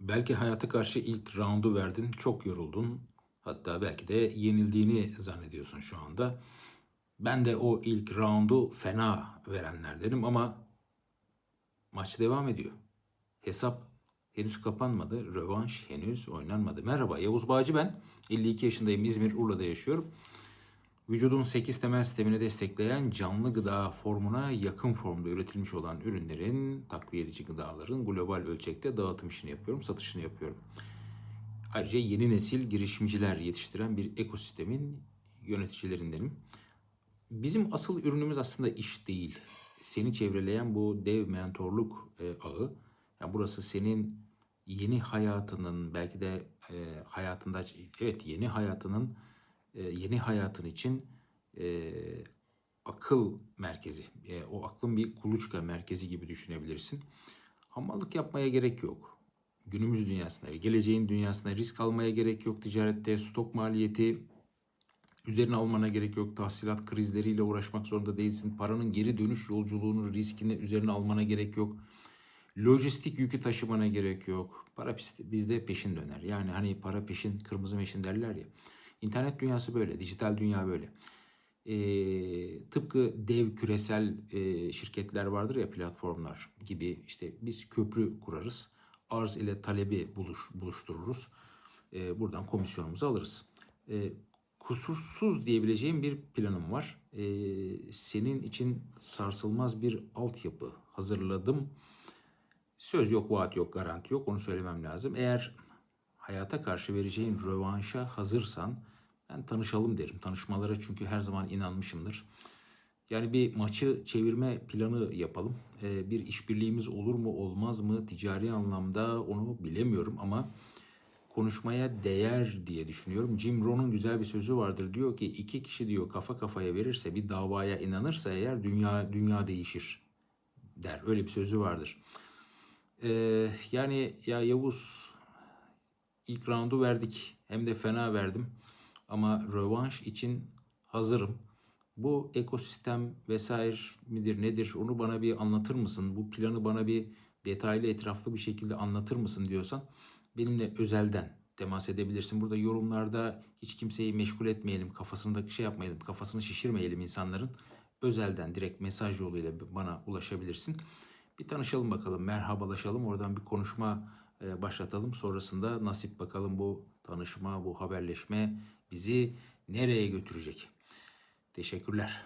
Belki hayata karşı ilk roundu verdin, çok yoruldun. Hatta belki de yenildiğini zannediyorsun şu anda. Ben de o ilk roundu fena verenlerdenim ama maç devam ediyor. Hesap henüz kapanmadı. Rövanş henüz oynanmadı. Merhaba Yavuz Bağcı ben. 52 yaşındayım. İzmir Urla'da yaşıyorum. Vücudun 8 temel sistemini destekleyen canlı gıda formuna yakın formda üretilmiş olan ürünlerin, takviye edici gıdaların global ölçekte dağıtım işini yapıyorum, satışını yapıyorum. Ayrıca yeni nesil girişimciler yetiştiren bir ekosistemin yöneticilerindenim. Bizim asıl ürünümüz aslında iş değil. Seni çevreleyen bu dev mentorluk e, ağı. Yani burası senin yeni hayatının belki de e, hayatında evet yeni hayatının e, yeni hayatın için e, akıl merkezi. E, o aklın bir kuluçka merkezi gibi düşünebilirsin. Hamallık yapmaya gerek yok. Günümüz dünyasında, geleceğin dünyasında risk almaya gerek yok. Ticarette stok maliyeti üzerine almana gerek yok. Tahsilat krizleriyle uğraşmak zorunda değilsin. Paranın geri dönüş yolculuğunun riskini üzerine almana gerek yok. Lojistik yükü taşımana gerek yok. Para bizde peşin döner. Yani hani para peşin, kırmızı meşin derler ya. İnternet dünyası böyle, dijital dünya böyle. Ee, tıpkı dev küresel e, şirketler vardır ya platformlar gibi işte biz köprü kurarız. Arz ile talebi buluş, buluştururuz. Ee, buradan komisyonumuzu alırız. Ee, kusursuz diyebileceğim bir planım var. Ee, senin için sarsılmaz bir altyapı hazırladım. Söz yok, vaat yok, garanti yok. Onu söylemem lazım. Eğer hayata karşı vereceğin rövanşa hazırsan ben tanışalım derim. Tanışmalara çünkü her zaman inanmışımdır. Yani bir maçı çevirme planı yapalım. Ee, bir işbirliğimiz olur mu olmaz mı ticari anlamda onu bilemiyorum ama konuşmaya değer diye düşünüyorum. Jim Rohn'un güzel bir sözü vardır. Diyor ki iki kişi diyor kafa kafaya verirse bir davaya inanırsa eğer dünya dünya değişir der. Öyle bir sözü vardır. Ee, yani ya Yavuz ilk roundu verdik. Hem de fena verdim. Ama rövanş için hazırım. Bu ekosistem vesaire midir nedir onu bana bir anlatır mısın? Bu planı bana bir detaylı etraflı bir şekilde anlatır mısın diyorsan benimle özelden temas edebilirsin. Burada yorumlarda hiç kimseyi meşgul etmeyelim, kafasında şey yapmayalım, kafasını şişirmeyelim insanların. Özelden direkt mesaj yoluyla bana ulaşabilirsin. Bir tanışalım bakalım, merhabalaşalım. Oradan bir konuşma başlatalım. Sonrasında nasip bakalım bu tanışma, bu haberleşme bizi nereye götürecek? Teşekkürler.